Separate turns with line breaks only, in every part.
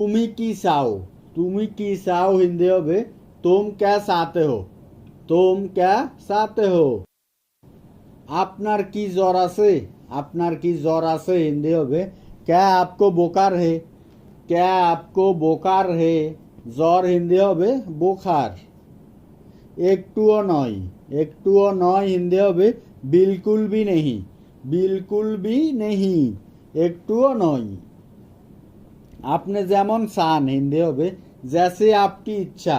তুমি কি চাও তুমি কি চাও হিন্দি হবে তোম ক্যা চাতে হো তোম ক্যা চাতে হো আপনার কি জ্বর আছে আপনার কি জ্বর আছে হিন্দি হবে ক্যা আপকো বোকার হে ক্যা আপকো বোকার হে জ্বর হিন্দি হবে বোখার একটুও নয় একটুও নয় হিন্দি হবে বিলকুল বি নেহি বিলকুল বি নেহি একটুও নয় আপনি যেমন চান হিন্দি হবে জ্যাসে আপকি ইচ্ছা।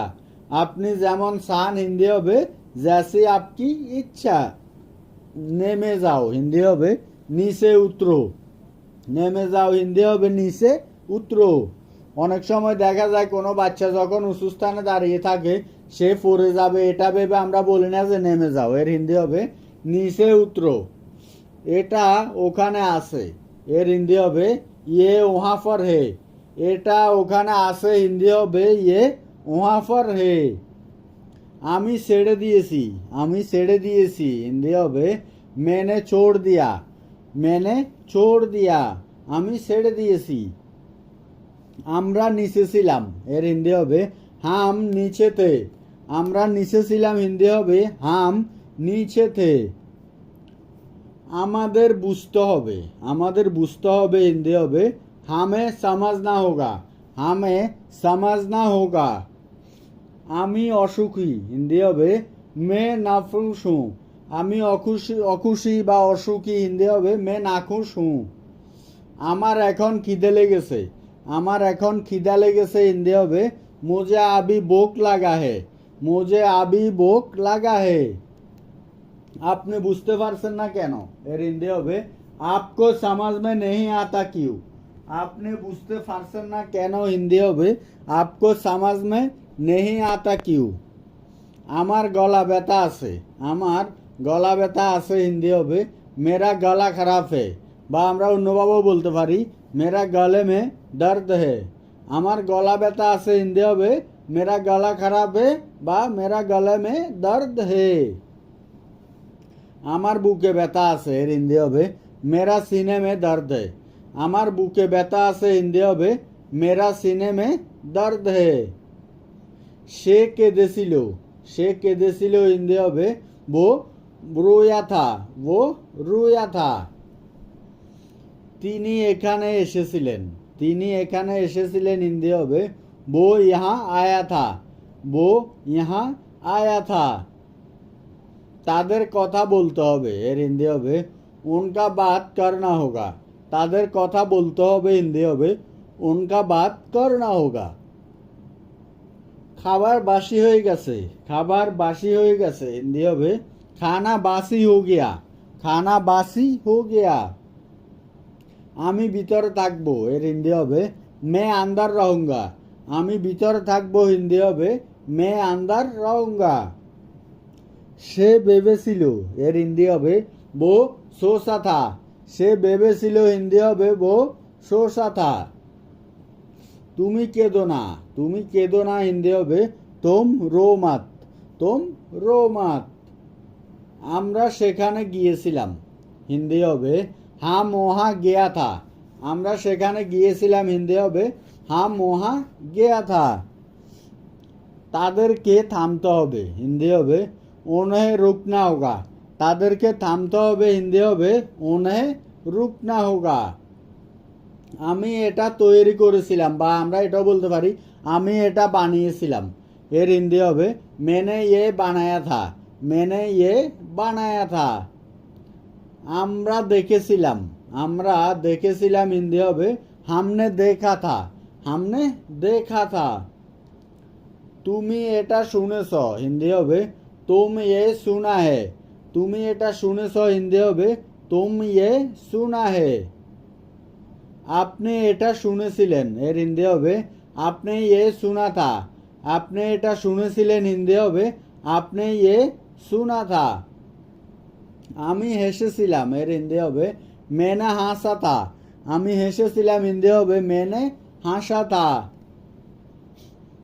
আপনি যেমন চান হিন্দি হবে জ্যাসে আপকি ইচ্ছা। নেমে যাও হিন্দি হবে, নিচে উতরো। নেমে যাও হিন্দি হবে, নিচে উতরো। অনেক সময় দেখা যায়, কোনো বাচ্চা যখন উঁচু স্থানে দাঁড়িয়ে থাকে, সে পড়ে যাবে, এটা ভেবে আমরা বলি না যে নেমে যাও, এর হিন্দি হবে, নিচে উতরো। এটা ওখানে আছে, এর হিন্দি হবে ইয়ে ওহা ফর হে। এটা ওখানে আসে হিন্দি হবে ইয়ে ওহা ফর হে। আমি ছেড়ে দিয়েছি, আমি ছেড়ে দিয়েছি হিন্দি হবে মেনে ছোড় দিয়া, মেনে ছোড় দিয়া, আমি ছেড়ে দিয়েছি। আমরা নিচে ছিলাম, এর হিন্দি হবে হাম নিচেতে আমরা নিচে ছিলাম হিন্দি হবে হাম নিচেতে আমাদের বুঝতে হবে, আমাদের বুঝতে হবে হিন্দি হবে হামে সমাজনা হোগা হামে সমাজনা হোগা আমি অসুখী হিন্দি হবে মে নাফুস হুঁ আমি অখুশি অখুশি বা অসুখী হিন্দি হবে মে নাখুশ হুঁ আমার এখন খিদে লেগেছে। আমার এখন খিদা লেগেছে হিন্দি হবে। মুঝে আবি বোক লাগা হে। মুঝে আবি বোক লাগা হে। আপনি বুঝতে পারছেন না কেন? এর হিন্দি হবে, আপকো সমাজ মে নেই আতা কিউ। আপনি বুঝতে পারছেন না কেন হিন্দি হবে আপকো সমাজ মে নেই আতা কিউ আমার গলা ব্যথা আছে আমার গলা ব্যথা আছে হিন্দি হবে মেরা গলা খারাপ হে বা আমরা অন্যভাবেও বলতে পারি মেরা গলে মে দর্দ হে আমার গলা ব্যথা আছে হিন্দি হবে মেরা গলা খারাপ হে বা মেরা গলে মে দর্দ হে আমার বুকে ব্যথা আছে এর হিন্দি হবে মেরা সিনে মে দর্দ হে আমার বুকে ব্যথা আছে, হিন্দি হবে, মেরা সিনেমে দর্দ হে। সে কেঁদেছিল সে কেঁদেছিল, হিন্দি হবে বো রুয়া থা, ও থা। তিনি এখানে এসেছিলেন, তিনি এখানে এসেছিলেন, হিন্দি হবে বো ইহা আয়া থা বো ইহা আয়া থা। তাদের কথা বলতে হবে, এর হিন্দি হবে, উনকা বাত করনা হোগা। তাদের কথা বলতে হবে হিন্দি হবে। উনকা বাত করনা হোগা। খাবার বাসি হয়ে গেছে, খাবার বাসি হয়ে গেছে হিন্দি হবে। খানা বাসি হো গিয়া, খানা বাসি হো গিয়া। আমি ভিতরে থাকব, এর হিন্দি হবে, মে আন্দার রহুঙ্গা। আমি ভিতরে থাকব হিন্দি হবে, মে আন্দার রহুঙ্গা। সে ভেবেছিল, এর হিন্দি হবে, বো সোসা থা সে ভেবেছিল হিন্দি হবে বো সোসা থা তুমি কেঁদো না, তুমি কেঁদো না হিন্দি হবে তোম রো মাত তোম রো মাত আমরা সেখানে গিয়েছিলাম, হিন্দি হবে হাম ওহা গেয়া থা আমরা সেখানে গিয়েছিলাম, হিন্দি হবে হাম ওহা গেয়া থা তাদেরকে থামতে হবে, হিন্দি হবে ওনে রুকনা হোগা। তাদেরকে থামতে হবে, হিন্দি হবে ওনে রুকনা হোগা। আমি এটা তৈরি করেছিলাম, বা আমরা এটাও বলতে পারি, আমি এটা বানিয়েছিলাম। এর হিন্দি হবে, মেনে ইয়ে বানায়া থা, মেনে ইয়ে বানায়া থা। আমরা দেখেছিলাম আমরা দেখেছিলাম হিন্দি হবে, হামনে দেখা থা, হামনে দেখা থা। তুমি এটা শুনেছ, হিন্দি হবে, তুম এ শোনা হে তুমি এটা শুনেছ হিন্দি হবে তুম ইয়ে শোনা হে। আপনি এটা শুনেছিলেন, এর হিন্দি হবে আপনি ইয়ে শুনা থা। আপনি এটা শুনেছিলেন হিন্দি হবে আপনি ইয়ে শোনা থা। আমি হেসেছিলাম, এর হিন্দি হবে মেনে হাসা থা। আমি হেসেছিলাম হিন্দি হবে মেনে হাসা থা।